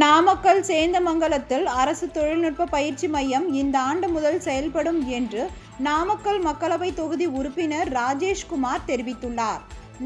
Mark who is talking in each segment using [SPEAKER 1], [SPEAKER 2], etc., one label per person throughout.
[SPEAKER 1] நாமக்கல் சேந்தமங்கலத்தில் அரசு தொழில்நுட்ப பயிற்சி மையம் இந்த ஆண்டு முதல் செயல்படும் என்று நாமக்கல் மக்களவை தொகுதி உறுப்பினர் ராஜேஷ்குமார் தெரிவித்துள்ளார்.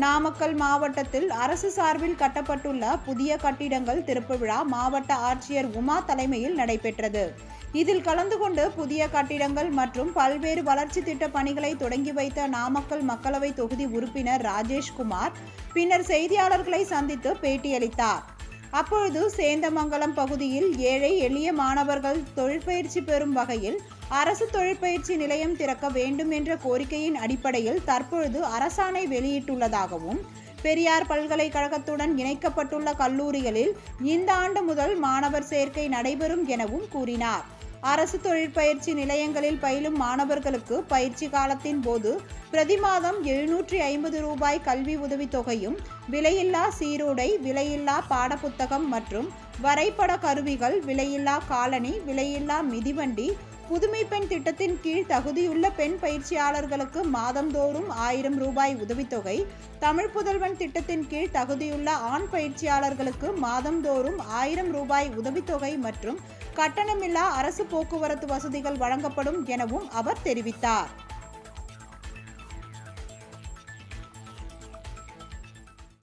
[SPEAKER 1] நாமக்கல் மாவட்டத்தில் அரசு சார்பில் கட்டப்பட்டுள்ள புதிய கட்டிடங்கள் திறப்பு விழா மாவட்ட ஆட்சியர் உமா தலைமையில் நடைபெற்றது. இதில் கலந்து கொண்டு புதிய கட்டிடங்கள் மற்றும் பல்வேறு வளர்ச்சி திட்ட பணிகளை தொடங்கி வைத்த நாமக்கல் மக்களவை தொகுதி உறுப்பினர் ராஜேஷ்குமார் பின்னர் செய்தியாளர்களை சந்தித்து பேட்டியளித்தார். அப்பொழுது சேந்தமங்கலம் பகுதியில் ஏழை எளிய மாணவர்கள் தொழிற்பயிற்சி பெறும் வகையில் அரசு தொழிற்பயிற்சி நிலையம் திறக்க வேண்டும் என்ற கோரிக்கையின் அடிப்படையில் தற்பொழுது அரசாணை வெளியிட்டுள்ளதாகவும் பெரியார் பல்கலைக்கழகத்துடன் இணைக்கப்பட்டுள்ள கல்லூரிகளில் இந்த ஆண்டு முதல் மாணவர் சேர்க்கை நடைபெறும் எனவும் கூறினார். அரசு தொழிற்பயிற்சி நிலையங்களில் பயிலும் மாணவர்களுக்கு பயிற்சி காலத்தின் போது பிரதி மாதம் எழுநூற்றி ஐம்பது ரூபாய் கல்வி உதவித்தொகையும் விலையில்லா சீருடை விலையில்லா பாடப்புத்தகம் மற்றும் வரைபட கருவிகள் விலையில்லா காலணி விலையில்லா மிதிவண்டி புதுமை பெண் திட்டத்தின் கீழ் தகுதியுள்ள பெண் பயிற்சியாளர்களுக்கு மாதந்தோறும் ஆயிரம் ரூபாய் உதவித்தொகை தமிழ் புதல்வன் திட்டத்தின் கீழ் தகுதியுள்ள ஆண் பயிற்சியாளர்களுக்கு மாதந்தோறும் ஆயிரம் ரூபாய் உதவித்தொகை மற்றும் கட்டணமில்லா அரசு போக்குவரத்து வசதிகள் வழங்கப்படும் எனவும் அவர் தெரிவித்தார்.